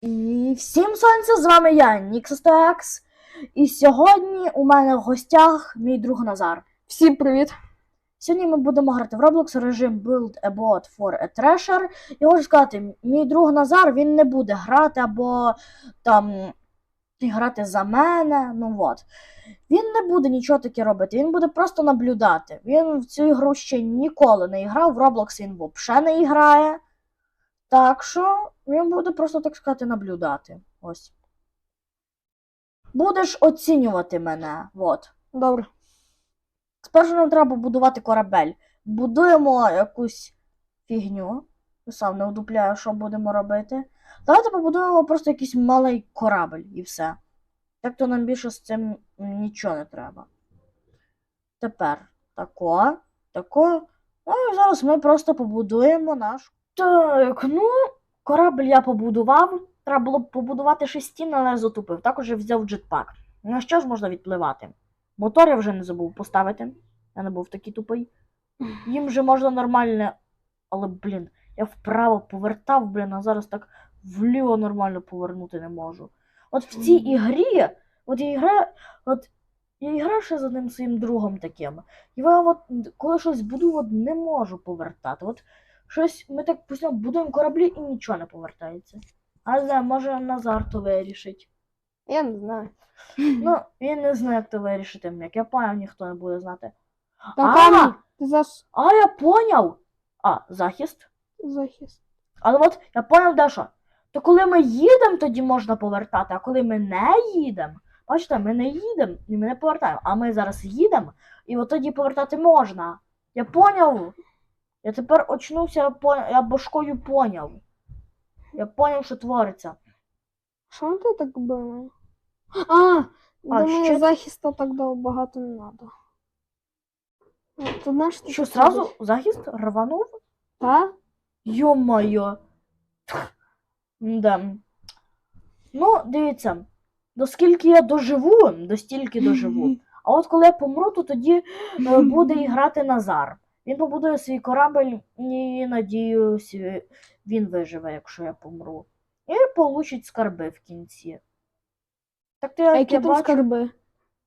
І всім сонця, з вами я, Ніксостекс. І сьогодні у мене в гостях мій друг Назар. Всім привіт! Сьогодні ми будемо грати в Roblox режим Build a Bot for a Treasure. І хочу сказати, мій друг Назар він не буде грати або там грати за мене. Ну от. Він не буде нічого таке робити, він буде просто наблюдати. Він в цю ігру ще ніколи не грав, в Roblox він взагалі не грає. Так що він буде просто, так сказати, наблюдати. Ось. Будеш оцінювати мене. От. Добре. Спершу нам треба будувати корабель. Будуємо якусь фігню. Я Сам не удупляю, що будемо робити. Давайте побудуємо просто якийсь малий корабель і все. Так то нам більше з цим нічого не треба. Тепер тако, тако. Ну і зараз ми просто побудуємо наш. Так, ну, корабль я побудував. Треба було б побудувати ще стіни, але затупив. Також я взяв джетпак. На що ж можна відпливати? Мотор я вже не забув поставити. Я не був такий тупий. Їм вже можна нормально. Але, блін, я вправо повертав, блін, а зараз так вліво нормально повернути не можу. От в цій ігрі, от я граю, от я граю ще з одним своїм другом таким. І я от, коли щось буду, от не можу повертати. От щось ми так постійно будуємо кораблі і нічого не повертається. А не знаю, може Назар то вирішить. Я не знаю. Ну, він не знає, як то вирішити, як я поняв, ніхто не буде знати. Там А! камінь. Ти зас... А, я поняв! А, захист. захист. Але от я поняв дещо. То коли ми їдемо, тоді можна повертати, а коли ми не їдемо, бачите, ми не їдемо і ми не повертаємо. А ми зараз їдемо, і от тоді повертати можна. Я поняв. Я тепер очнувся, я, башкою поняв. Я поняв, що твориться. Що ти так думаєш? А, думаю, що? захисту так дав багато не треба. Знаєш, ти Що, так сразу захист рванув? Та? Йо-моє. Да. Ну, дивіться, до скільки я доживу, до стільки доживу. А от коли я помру, то тоді е, буде і грати Назар. Він побудує свій корабель і надіюсь, він виживе, якщо я помру. І получить скарби в кінці. Так то, А які я там бачу, скарби?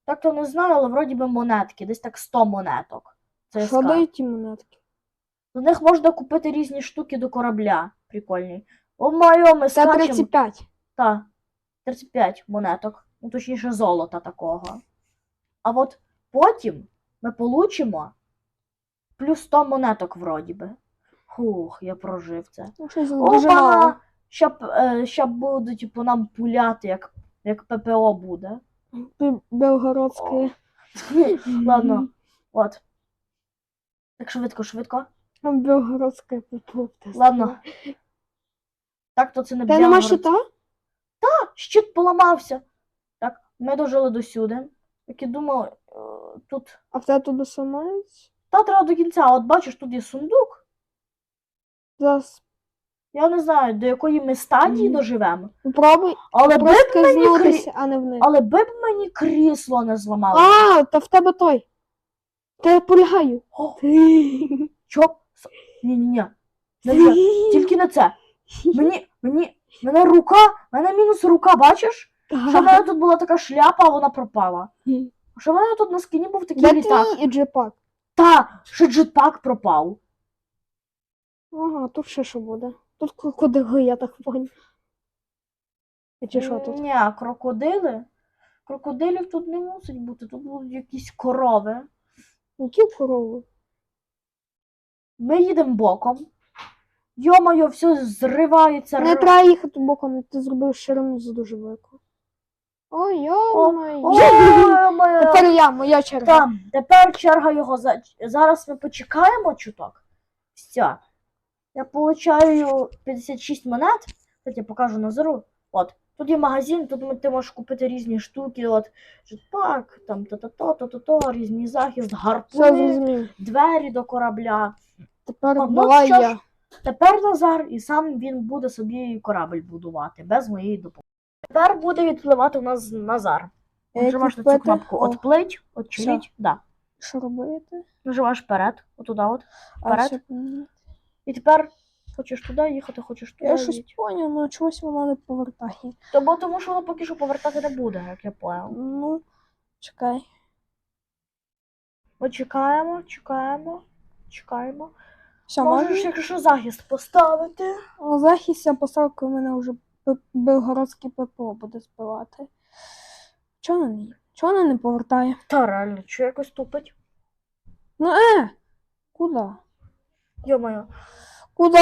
так то не знаю, але вроді би монетки, десь так 100 монеток. Це Що дають ті монетки? До них можна купити різні штуки до корабля. Прикольні. О моє, ми Це скачемо. 35. Та, 35 монеток. Ну, точніше, золота такого. А от потім ми получимо плюс 100 монеток вроді би. Хух, я прожив це. Ну, щось дуже Опа! мало. Щоб, е, щоб будуть по нам пуляти, як, як ППО буде. Бі- Белгородське. Ладно, от. Так швидко, швидко. Белгородське ППО. Ладно. Так, то це не Та нема Бялгород. щита? щит поламався. Так, ми дожили до сюди. Так і думав, е, тут. А в тебе туди самається? Та треба до кінця. От бачиш, тут є сундук. Зараз Я не знаю, до якої ми стадії Мгм. доживемо. попробуй Але би, б просто мені крі... знутися, а не вниз. Але би б мені крісло не зламало. А, та в тебе той. Та я полягаю. О, чоп. Ні-ні-ні. Не це. Тільки не це. Мені, мені, мене рука, мене мінус рука, бачиш? Що в мене тут була така шляпа, а вона пропала. Що в мене тут на скіні був такий Де літак. твій джепак? Та, ще джетпак пропав. Ага, тут ще що буде. Тут крокодили, я так понял. А чи що тут? Ні, крокодили. Крокодилів тут не мусить бути, тут будуть якісь корови. Які корови? Ми їдемо боком. Йо-моє, все зривається. Не треба їхати боком, ти зробив ширину за дуже велику. Ой, йо-моє. Тепер я, моя черга. Там, тепер черга його. за- Зараз ми почекаємо чуток. Все. Я получаю 56 монет. Тут я покажу Назару. От. Тут є магазин, тут ми- ти можеш купити різні штуки, от jetpack, там то-то-то, то-то-то, різний захист, Все гарпуни, зрозумів. двері до корабля. Тепер Ну, давай що ж, я. Тепер Назар і сам він буде собі корабль будувати без моєї допомоги. Тепер буде відпливати у нас Назар. Як Нажимаєш на цю кнопку «Отплить», «Отчаліть», да. Що робити? Нажимаєш вперед, отуда от, вперед. І тепер Хочеш туди їхати, хочеш туди Я щось поняв, але чогось воно не повертає. То тому що воно поки що повертати не буде, як я поняв. Ну, чекай. Ми чекаємо, чекаємо, чекаємо. Все, Можеш, якщо захист поставити. Ну, захист я поставив, коли мене вже Белгородське ППО буде збивати. Чого вона не? Чого вона не повертає? Та реально, що якось тупить? Ну е! Куди? Йо-моє. Куди?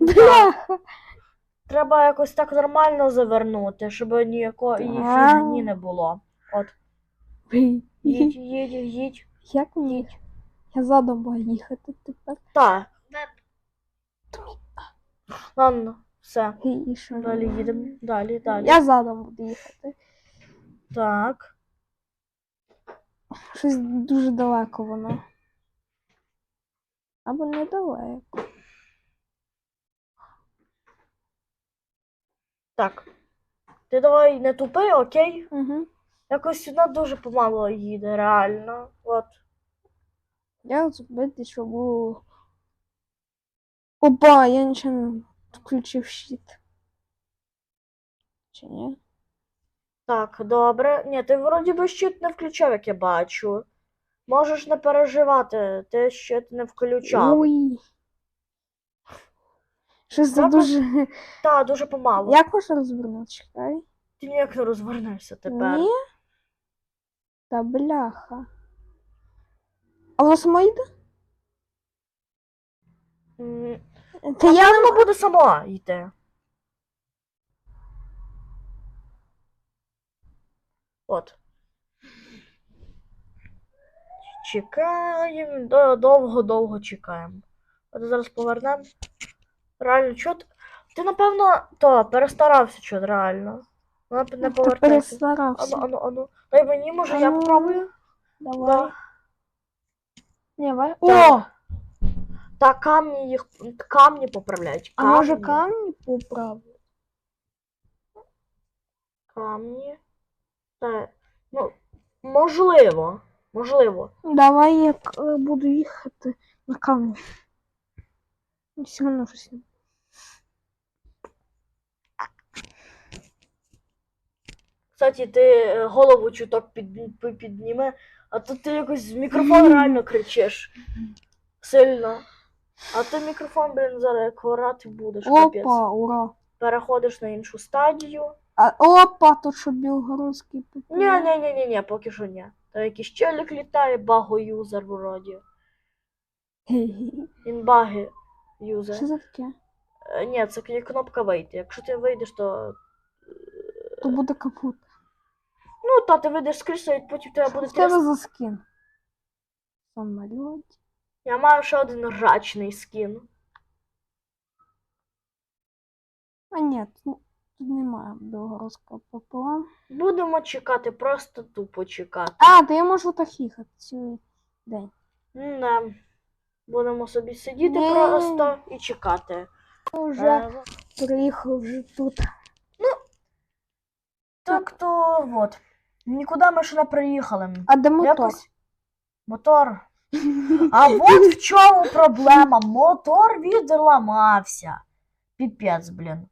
Бляха! Треба якось так нормально завернути, щоб ніякої фігні не було. От, їдь, їдь, їдь. Як мені? Я задом їхати тепер. Так. Ладно, все. І що? Далі їдемо. Далі, далі. Я задом буду їхати. Так. Щось дуже далеко воно. Або недалеко. Так. Ти давай не тупи, окей? Угу. Якось вона дуже помало їде, реально. От. Я зробити, щоб було. Опа, я нічого не включив щит. Чи ні? Так, добре. Ні, ти вроді би щит не включав, як я бачу. Можеш не переживати, ти щит не включав. Ой. Щось це дуже. Та, дуже помало. Як можна розвернути? Чекай. Ти ніяк не розвернешся тепер. Ні? Та бляха. А воно само йде? Та я не Воно буде само йти. От. Чекаємо, довго-довго чекаємо. От зараз повернемо. Реально, чо ти? Ти, напевно, то, перестарався, чо, реально. Вона не Та повертається. перестарався. Ану, ану, ану. Дай мені, може, я попробую? Давай. Да. Ні, давай. О! Та камні їх камні поправляють. А може Камні. камні поправити? Камні. Та, ну, можливо. Можливо. Давай я е, буду їхати на камні. Все одно щось. Кстати, ти е, голову чуток під, підніми, а то ти якось в мікрофон реально кричиш. Сильно. А ти мікрофон, блін, зараз як орати будеш. капець. Опа, ура. Переходиш на іншу стадію. А, опа, тут що білгородський ППО. Ні, ні, ні, ні, ні, поки що ні. Та якийсь челік літає, баго-юзер вроді. Хе-хе. Він баги юзер. Що це таке? Е, Ні, це кнопка вийти. Якщо ти вийдеш, то. То буде капут. Ну, та ти вийдеш з крісла і потім тебе буде Що в тебе за скін? Самоліт. Я маю ще один рачний скін. А ні, тут, немає білгородського ППО. Будемо чекати, просто тупо чекати. А, то я можу так їхати цілий день. Не. Будемо собі сидіти Ні. просто і чекати. Вже Е, приїхав вже тут. Так то от. Нікуди ми ще не приїхали. А де мотор? Якось мотор. А от в чому проблема. Мотор відламався. Піпець, блін.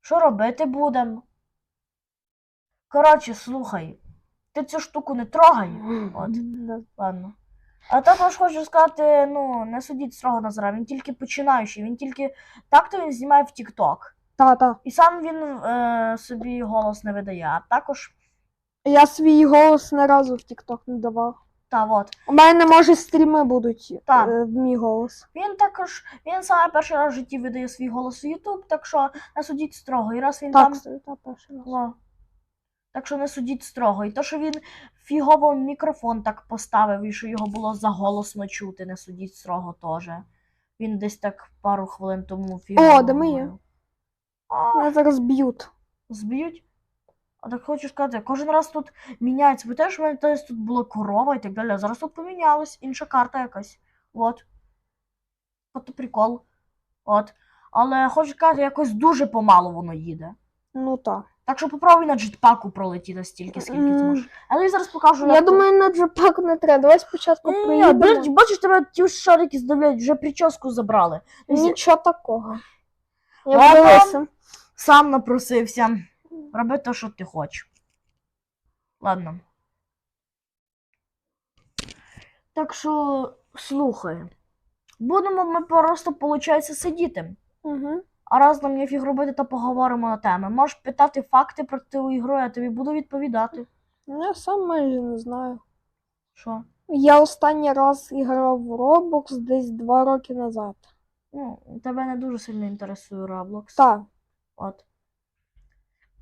Що робити будемо? Коротше, слухай. Ти цю штуку не трогай. От. Ладно. А також хочу сказати, ну, не судіть строго Назара, він тільки починаючий, він тільки так-то він знімає в TikTok. Та, та. І сам він е, собі голос не видає. А також, Я свій голос не разу в TikTok не давав. Та от. У мене, може, стріми будуть Так. е, в мій голос. Він також, він саме перший раз в житті видає свій голос в YouTube, так що не судіть строго. І раз він Так, там. та раз. Так що не судіть строго. І то, що він фігово мікрофон так поставив, і що його було заголосно чути, не судіть строго теж. Він десь так пару хвилин тому фігово. де ми є? говорив. А, Мене зараз б'ють. зб'ють. А так хочу сказати, кожен раз тут міняється. Бо теж в мене десь тут була корова і так далі. А зараз тут помінялось, інша карта якась. От. От прикол. От. Але хочу сказати, якось дуже помало воно їде. Ну так. Так що попробуй на джетпаку пролетіти стільки, скільки М. зможеш. Але я зараз покажу. Я як думаю, на джепак не треба. Давай спочатку ні, бачиш, бачиш, тебе ті шарики здавляють, вже прическу забрали. Нічого такого. Я Ладно. Сам напросився. Роби те, що ти хочеш. Ладно. Так що, слухай. Будемо ми просто, виходить, сидіти. Угу. А раз нам є фіг робити, то поговоримо на теми. Можеш питати факти про ту ігру, я тобі буду відповідати. Я сам майже не знаю. Що? Я останній раз грав в Roblox десь два роки назад. Ну, тебе не дуже сильно інтересує Roblox. Так. От.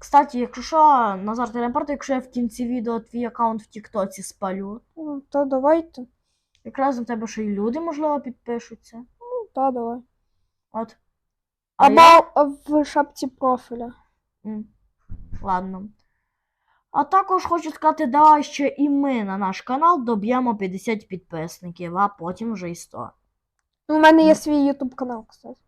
Кстати, якщо що, Назар, проти, якщо я в кінці відео твій аккаунт в Тіктоці спалю. Ну, то давайте. Якраз на тебе ще й люди, можливо, підпишуться. Ну, та давай. От. А Або я- в шапці профіля. М, Ладно. А також хочу сказати, давай ще і ми на наш канал доб'ємо 50 підписників, а потім вже і 100. У мене є свій YouTube канал, кстати.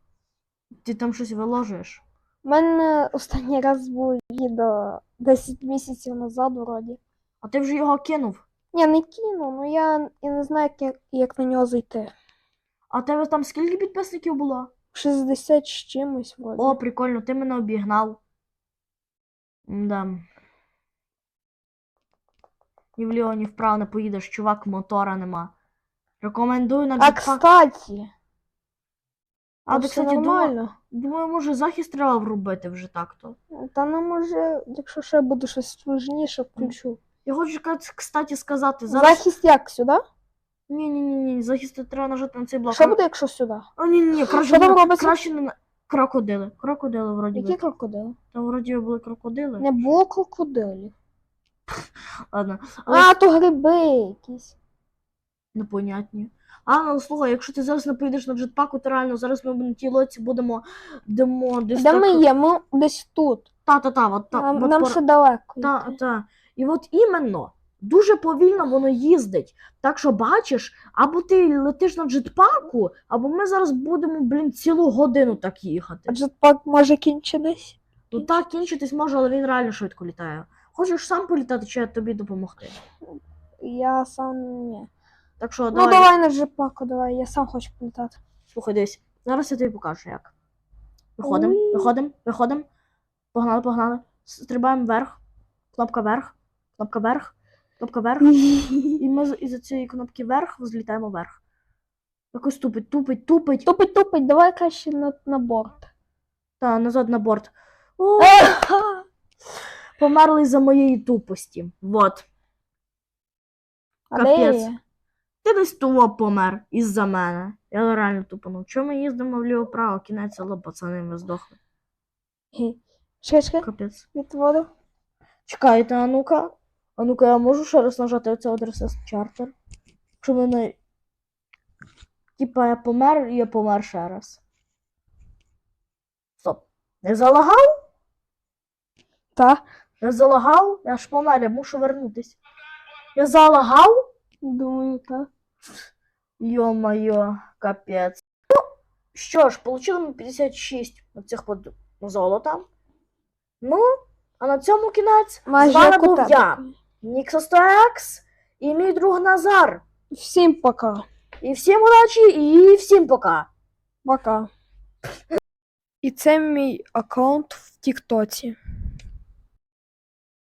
Ти там щось виложуєш? У мене останній раз було відео 10 місяців назад, вроді. А ти вже його кинув. Ні, не кинув, ну я, я не знаю, як, як на нього зайти. А в тебе там скільки підписників було? 60 з чимось, вроді. О, прикольно, ти мене обігнав. Да. Ні вліво, ні вправо не поїдеш, чувак, мотора нема. Рекомендую на а кстати, А, то кстати, думаю, нормально. думаю, може захист треба вробити вже так-то. Та ну може, якщо ще буде щось сложніше, включу. Я хочу, кстати, сказати, зараз. Захист як сюди? Ні, ні, ні, ні, захист треба нажати на цей блок. Що буде, якщо сюди? О, ні, ні, ні, краще, Що там не- робиться? краще не на. Крокодили. Крокодили, вроді Які би. крокодили? Там вроді були крокодили. Не було крокодилів. Ладно. Але А, то гриби якісь. непонятні. А, ну слухай, якщо ти зараз не поїдеш на джетпаку, то реально зараз ми на тій лоці будемо демо десь Де так... ми є? Ми десь тут. Та-та-та, от та, Нам, от нам пор- ще далеко. Та, та. І от іменно дуже повільно воно їздить. Так що бачиш, або ти летиш на джетпаку, або ми зараз будемо, блін, цілу годину так їхати. А джетпак може кінчитись? Ну так кінчитись може, але він реально швидко літає. Хочеш сам політати, чи я тобі допомогти? Я сам ні. Так що Ну давай, давай на джетпаку, давай, я сам хочу політати. слухай десь. Зараз я тобі покажу як. Виходимо, виходимо, виходимо. Погнали, погнали. Стрибаємо вверх. Кнопка вверх. Кнопка вверх. Кнопка вверх. І ми з- із-за цієї кнопки вверх злітаємо вверх. Якось тупить, тупить, тупить. Тупить, тупить, давай краще на, на борт. Та назад на борт. О, померли за моєї тупості. Вот. А Капець. де я? Ти десь того помер із-за мене. Я реально тупанув. Чому ми їздимо вліво-право? Кінець село, пацани, ми здохли. Чекай, Капець. відводу. Чекайте, а ну-ка. А ну-ка, я можу ще раз нажати оце RSS Charter? Якщо мене. Типа я помер і я помер ще раз. Стоп. Не залагав? Та, Я залагав? Я ж помер, я мушу вернутись. Я залагав? думаю, та. Йо-моє, капець. Ну, що ж, получили ми 56 оцих от золота. Ну, а на цьому кінець. Майже З вами як у був тебе. я, Ніксостекс, і мій друг Назар. Всім пока. І всім удачі, і всім пока. Пока. І це мій аккаунт в Тіктоці.